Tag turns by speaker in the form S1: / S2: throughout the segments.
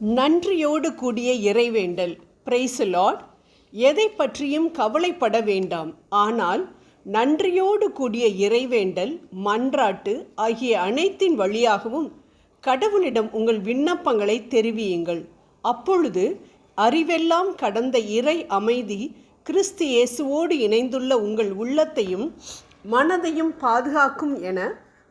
S1: நன்றியோடு கூடிய இறைவேண்டல். Price Lord எதை பற்றியும் கவலைப்பட வேண்டாம். ஆனால் நன்றியோடு கூடிய இறைவேண்டல் மன்றாட்டு ஆகிய அனைத்தின் வழியாகவும் கடவுளிடம் உங்கள் விண்ணப்பங்களை தெரிவியுங்கள். அப்பொழுது அறிவெல்லாம் கடந்த இறை அமைதி கிறிஸ்து இயேசுவோடு இணைந்துள்ள உங்கள் உள்ளத்தையும் மனதையும் பாதுகாக்கும் என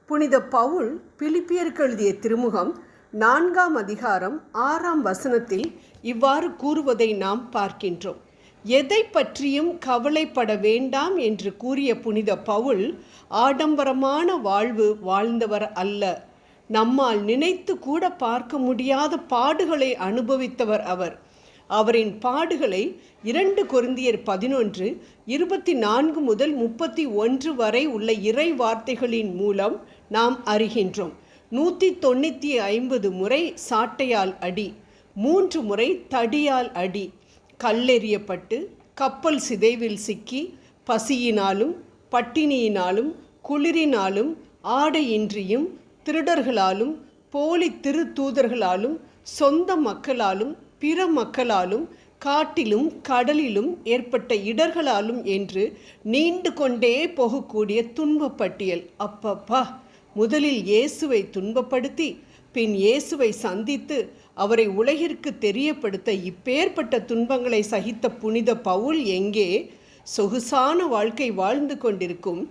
S1: புனித பவுல் பிலிப்பியருக்கு எழுதிய திருமுகம் நான்காம் அதிகாரம் ஆறாம் வசனத்தில் இவ்வாறு கூறுவதை நாம் பார்க்கின்றோம். எதை பற்றியும் கவலைப்பட வேண்டாம் என்று கூறிய புனித பவுல் ஆடம்பரமான வாழ்வு வாழ்ந்தவர் அல்ல. நம்மால் நினைத்து கூட பார்க்க முடியாத பாடுகளை அனுபவித்தவர் அவர். அவரின் பாடுகளை இரண்டு கொருந்தியர் பதினொன்று இருபத்தி நான்கு முதல் முப்பத்தி ஒன்று வரை உள்ள இறை வார்த்தைகளின் மூலம் நாம் அறிகின்றோம். நூற்றி தொண்ணூற்றி ஐம்பது முறை சாட்டையால் அடி மூன்று முறை தடியால் அடி. கல்லெறியப்பட்டு கப்பல் சிதைவில் சிக்கி பசியினாலும் பட்டினியினாலும் குளிரினாலும் ஆடையின்றியும் திருடர்களாலும் போலி திருத்தூதர்களாலும் சொந்த மக்களாலும் பிற மக்களாலும் காட்டிலும் கடலிலும் ஏற்பட்ட இடர்களாலும் என்று நீண்டு கொண்டே போகக்கூடிய துன்பப்பட்டியல் அப்பப்பா! முதலில் இயேசுவை துன்பப்படுத்தி பின் இயேசுவை சந்தித்து அவரை உலகிற்கு தெரியப்படுத்த இப்பேற்பட்ட துன்பங்களை சகித்த புனித பவுல் எங்கே? சொகுசான வாழ்க்கை வாழ்ந்து கொண்டிருக்கும்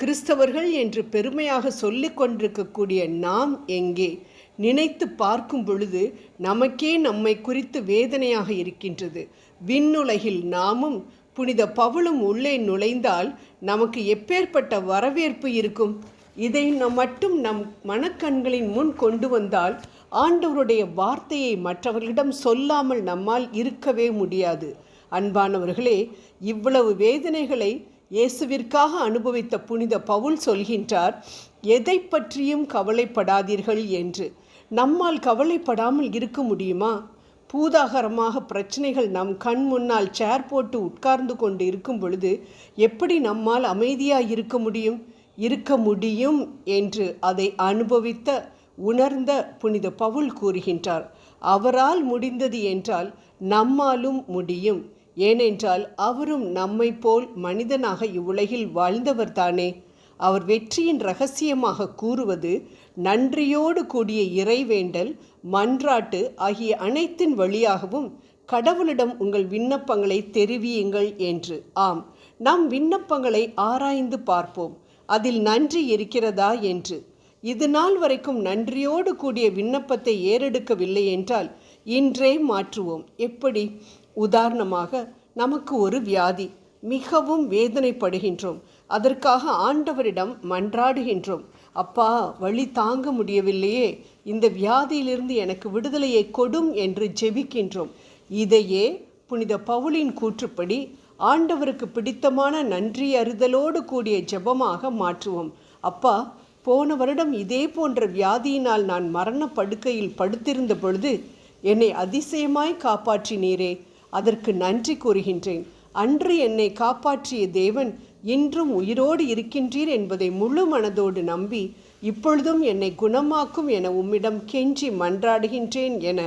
S1: கிறிஸ்தவர்கள் என்று பெருமையாக சொல்லிக் கொண்டிருக்கக்கூடிய நாம் எங்கே? நினைத்து பார்க்கும் பொழுது நமக்கே நம்மை குறித்து வேதனையாக இருக்கின்றது. விண்ணுலகில் நாமும் புனித பவுலும் உள்ளே நுழைந்தால் நமக்கு எப்பேற்பட்ட வரவேற்பு இருக்கும்? இதை நம் மட்டும் நம் மனக்கண்களின் முன் கொண்டு வந்தால் ஆண்டவருடைய வார்த்தையை மற்றவர்களிடம் சொல்லாமல் நம்மால் இருக்கவே முடியாது. அன்பானவர்களே இவ்வளவு வேதனைகளை இயேசுவிற்காக அனுபவித்த புனித பவுல் சொல்கின்றார் எதை பற்றியும் கவலைப்படாதீர்கள் என்று. நம்மால் கவலைப்படாமல் இருக்க முடியுமா? பூதாகரமாக பிரச்சனைகள் நம் கண் முன்னால் சேர் போட்டு உட்கார்ந்து கொண்டு இருக்கும் பொழுது எப்படி நம்மால் அமைதியாக இருக்க முடியும்? இருக்க முடியும் என்று அதை அனுபவித்த உணர்ந்த புனித பவுல் கூறுகின்றார். அவரால் முடிந்தது என்றால் நம்மாலும் முடியும். ஏனென்றால் அவரும் நம்மை போல் மனிதனாக இவ்வுலகில் வாழ்ந்தவர்தானே அவர் வெற்றியின் ரகசியமாக கூறுவது நன்றியோடு கூடிய இறைவேண்டல் மன்றாட்டு ஆகிய அனைத்தின் வழியாகவும் கடவுளிடம் உங்கள் விண்ணப்பங்களை தெரிவியுங்கள் என்று. ஆம் நம் விண்ணப்பங்களை ஆராய்ந்து பார்ப்போம். அதில் நன்றி இருக்கிறதா என்று. இது நாள் வரைக்கும் நன்றியோடு கூடிய விண்ணப்பத்தை ஏறெடுக்கவில்லை என்றால் இன்றே மாற்றுவோம். எப்படி? உதாரணமாக நமக்கு ஒரு வியாதி. மிகவும் வேதனைப்படுகின்றோம். அதற்காக ஆண்டவரிடம் மன்றாடுகின்றோம். அப்பா வழி தாங்க முடியவில்லையே. இந்த வியாதியிலிருந்து எனக்கு விடுதலையை கொடும் என்று ஜெபிக்கின்றோம். இதையே புனித பவுலின் கூற்றுப்படி ஆண்டவருக்கு பிடித்தமான நன்றி அறிதலோடு கூடிய ஜெபமாக மாற்றுவோம். அப்பா போன வருடம் இதே போன்ற வியாதியினால் நான் மரண படுக்கையில் படுத்திருந்த பொழுது என்னை அதிசயமாய் காப்பாற்றினீரே. அதற்கு நன்றி கூறுகின்றேன். அன்று என்னை காப்பாற்றிய தேவன் இன்றும் உயிரோடு இருக்கின்றீர் என்பதை முழு மனதோடு நம்பி இப்பொழுதும் என்னை குணமாக்கும் என உம்மிடம் கெஞ்சி மன்றாடுகின்றேன் என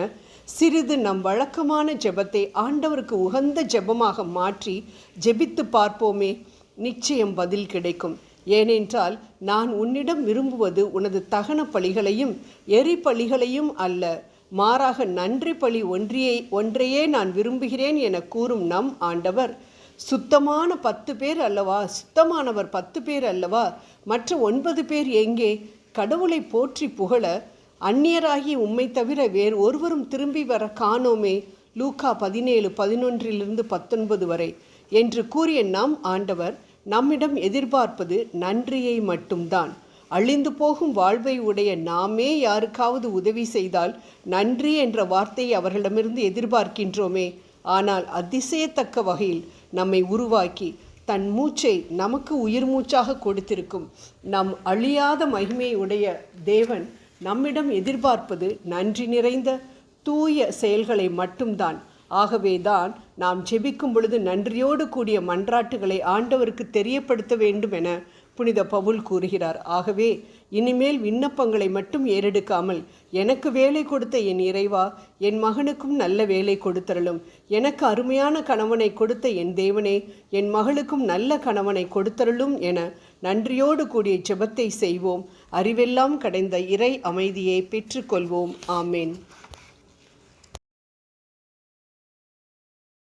S1: சிறிது நம் வழக்கமான ஜெபத்தை ஆண்டவருக்கு உகந்த ஜெபமாக மாற்றி ஜெபித்து பார்ப்போமே. நிச்சயம் பதில் கிடைக்கும். ஏனென்றால் நான் உன்னிடம் விரும்புவது உனது தகன பழிகளையும் எரி பழிகளையும் அல்ல. மாறாக நன்றி பழி ஒன்றியை ஒன்றையே நான் விரும்புகிறேன் என கூறும் நம் ஆண்டவர். சுத்தமான பத்து பேர் அல்லவா? சுத்தமானவர் பத்து பேர் அல்லவா? மற்ற ஒன்பது பேர் எங்கே? கடவுளை போற்றி புகழ அந்நியராகி உம்மை தவிர வேறு ஒருவரும் திரும்பி வர காணோமே. லூக்கா பதினேழு பதினொன்றிலிருந்து பத்தொன்பது வரை. என்று கூறிய நாம் ஆண்டவர் நம்மிடம் எதிர்பார்ப்பது நன்றியை மட்டும்தான். அழிந்து போகும் வாழ்வை உடைய நாமே யாருக்காவது உதவி செய்தால் நன்றி என்ற வார்த்தையை அவர்களிடமிருந்து எதிர்பார்க்கின்றோமே. ஆனால் அதிசயத்தக்க வகையில் நம்மை உருவாக்கி தன் மூச்சை நமக்கு உயிர் மூச்சாக கொடுத்திருக்கும் நம் அழியாத மகிமை உடைய தேவன் நம்மிடம் எதிர்பார்ப்பது நன்றி நிறைந்த தூய செயல்களை மட்டும்தான். ஆகவேதான் நாம் ஜெபிக்கும் பொழுது நன்றியோடு கூடிய மன்றாட்டுகளை ஆண்டவருக்கு தெரியப்படுத்த வேண்டும் என புனித பவுல் கூறுகிறார். ஆகவே இனிமேல் விண்ணப்பங்களை மட்டும் ஏறெடுக்காமல் எனக்கு வேலை கொடுத்த என் இறைவா என் மகனுக்கும் நல்ல வேலை கொடுத்தரலும் எனக்கு அருமையான கணவனை கொடுத்த என் தேவனே என் மகளுக்கும் நல்ல கணவனை கொடுத்தரலும் என நன்றியோடு கூடிய ஜெபத்தை செய்வோம். அறிவெல்லாம் கடைந்த இறை அமைதியை பெற்றுக்கொள்வோம். ஆமேன்.